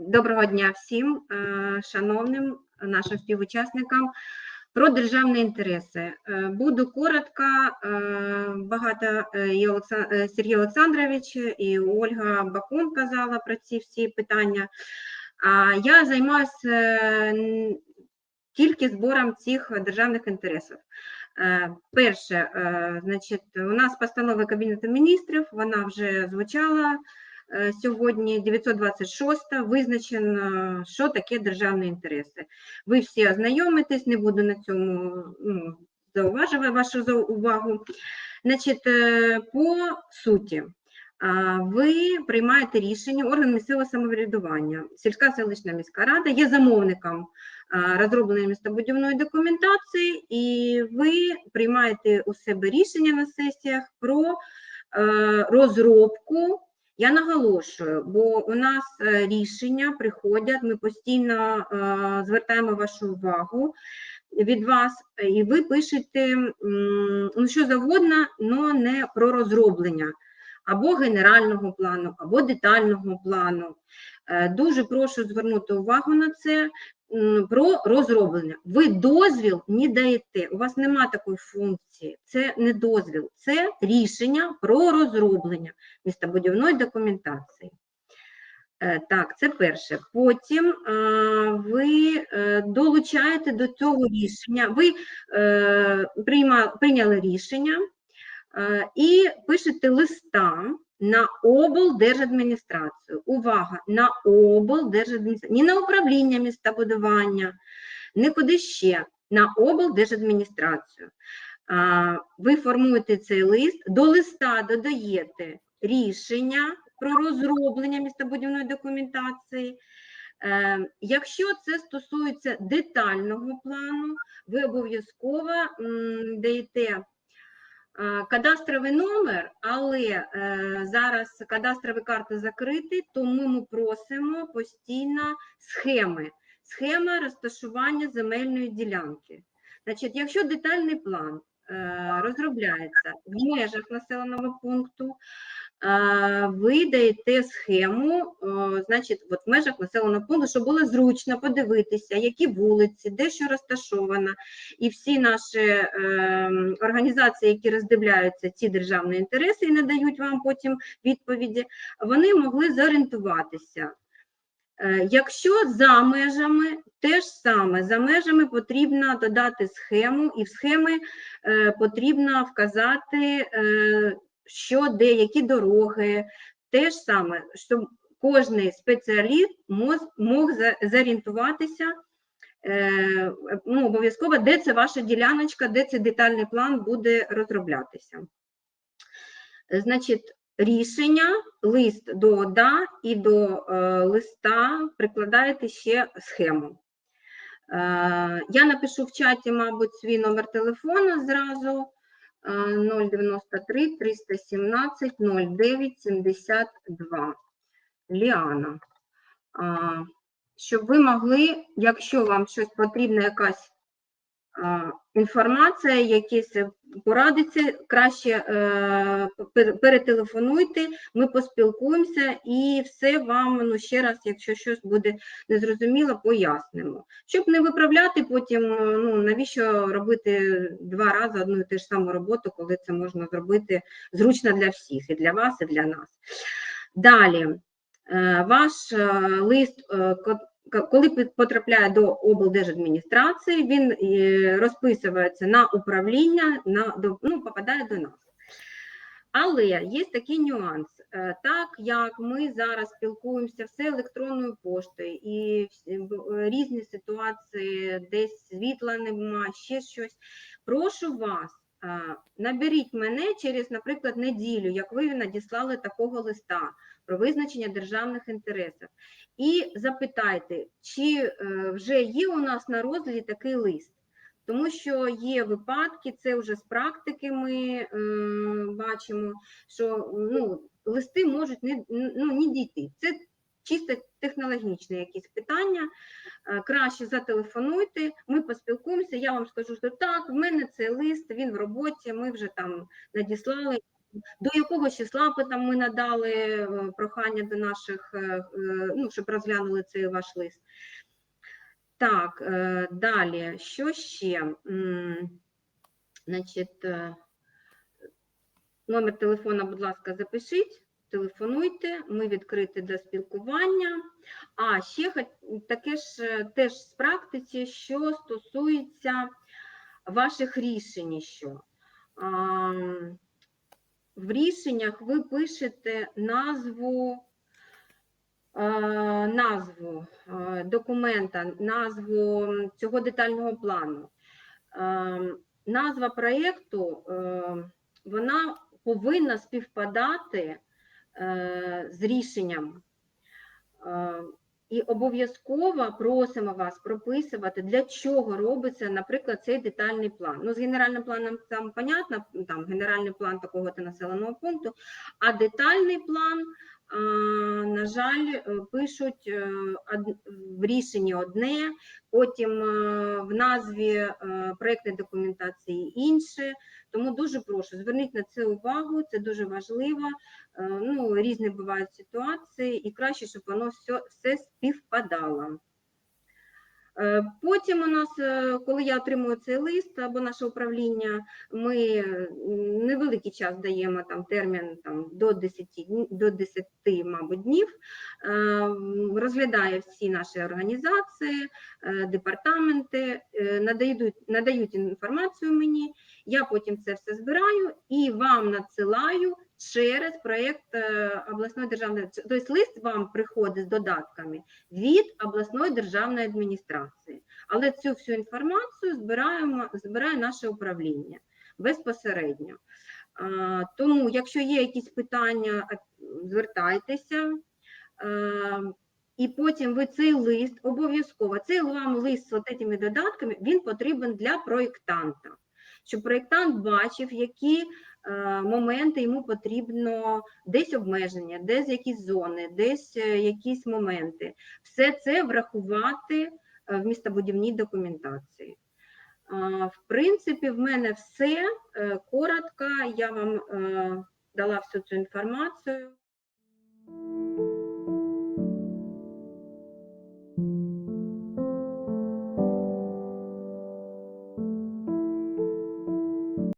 Доброго дня всім, е, шановним нашим співучасникам. Про державні інтереси. Е, Буду коротко, е, багато і Сергій Олександрович і Ольга Бакун казала про ці всі питання. Я займаюся тільки збором цих державних інтересів. Перше, значить, у нас постанова Кабінету міністрів, вона вже звучала сьогодні, 926 визначено, що таке державні інтереси. Ви всі ознайомитесь, не буду на цьому ну, зауважувати вашу увагу. Значить, е, по суті, ви приймаєте рішення, орган місцевого самоврядування, сільська селищна міська рада є замовником розробленої містобудівної документації, і ви приймаєте у себе рішення на сесіях про е, розробку. Я наголошую, бо у нас е, рішення приходять, ми постійно е, звертаємо вашу увагу від вас, і ви пишете ну, що завгодно, але не про розроблення або генерального плану, або детального плану. Е, Дуже прошу звернути увагу на це про розроблення. Ви дозвіл не даєте, у вас нема такої функції. Це не дозвіл, це рішення про розроблення містобудівної документації. Е, Так, це перше. Потім ви е, долучаєте до цього рішення, ви прийняли рішення і пишете листа на облдержадміністрацію. Увага, на облдержадміністрацію, не на управління містобудування, не куди ще, на облдержадміністрацію. Ви формуєте цей лист, до листа додаєте рішення про розроблення містобудівної документації. Е, Якщо це стосується детального плану, ви обов'язково даєте е, кадастровий номер, але е, зараз кадастрові карти закриті, тому ми просимо постійно схеми. Схема розташування земельної ділянки. Значить, якщо детальний план е, розробляється в межах населеного пункту, е, ви даєте схему, значить, от в межах населеного пункту, щоб було зручно подивитися, які вулиці, де що розташовано, і всі наші е, організації, які роздивляються ці державні інтереси і надають вам потім відповіді, вони могли зорієнтуватися. Е, Якщо за межами, те ж саме, за межами потрібно додати схему, і в схеми е, потрібно вказати, е, що де, які дороги, те ж саме, щоб кожний спеціаліст мог, зорієнтуватися, е, ну, обов'язково, де це ваша діляночка, де цей детальний план буде розроблятися. Значить, рішення, лист до ОДА і до е, листа прикладаєте ще схему. Е, я напишу в чаті, мабуть, свій номер телефону зразу 093 317 09 72. Ліана. Щоб ви могли, якщо вам щось потрібно, якась інформація, якісь е, порадиться, краще е, перетелефонуйте, ми поспілкуємося і все вам ну, ще раз, якщо щось буде незрозуміло, пояснимо. Щоб не виправляти потім, е, ну навіщо робити два рази одну і ту ж саму роботу, коли це можна зробити зручно для всіх, і для вас, і для нас. Далі, е, ваш е, лист, е, коли потрапляє до облдержадміністрації, він е, розписується на управління, на, до, ну, попадає до нас. Але є такий нюанс. Е, Так як ми зараз спілкуємося все електронною поштою і е, різні ситуації, десь світла нема, ще щось. Прошу вас, наберіть мене через, наприклад, неділю, як ви надіслали такого листа про визначення державних інтересів. І запитайте, чи е, вже є у нас на розгляді такий лист. Тому що є випадки, це вже з практики ми е, бачимо, що ну, листи можуть не, ну, не дійти. Це чисто технологічне якісь питання. Е, краще зателефонуйте, ми поспілкуємося. Я вам скажу, що так, в мене цей лист, він в роботі, ми вже там надіслали до якого числа там ми надали е, прохання до наших, е, ну, щоб розглянули цей ваш лист. Так, далі, що ще? Значить, номер телефона, будь ласка, запишіть, телефонуйте, ми відкриті до спілкування. А ще таке ж теж з практиці, що стосується ваших рішень. Що. А, В рішеннях ви пишете назву, е, назву е, документа, назву цього детального плану. Е, Назва проєкту, е, вона повинна співпадати з рішенням. Е, І обов'язково просимо вас прописувати, для чого робиться, наприклад, цей детальний план. Ну, з генеральним планом там понятно, там генеральний план такого-то населеного пункту, а детальний план, е, на жаль, е, пишуть е, в рішенні одне, потім е, в назві е, проєктної документації інше. Тому дуже прошу, зверніть на це увагу, це дуже важливо. Е, Ну, різні бувають ситуації, і краще, щоб воно все, все співпадало. Е, Потім у нас, е, коли я отримую цей лист або наше управління, ми невеликий час даємо там термін там, до 10, до 10, мабуть, днів, е, розглядає всі наші організації, департаменти, надають, надають інформацію мені, я потім це все збираю і вам надсилаю через проєкт е, обласної державної, тобто лист вам приходить з додатками від обласної державної адміністрації. Але цю всю інформацію збираємо, збирає наше управління безпосередньо. Тому, якщо є якісь питання, звертайтеся. Е, І потім ви цей лист обов'язково, цей вам лист з цими додатками, він потрібен для проєктанта, щоб проєктант бачив, які е, моменти йому потрібно десь обмеження, десь якісь зони, десь е, якісь моменти. Все це врахувати е, в містобудівній документації. В принципі, в мене все Е, коротко. Я вам е, дала всю цю інформацію.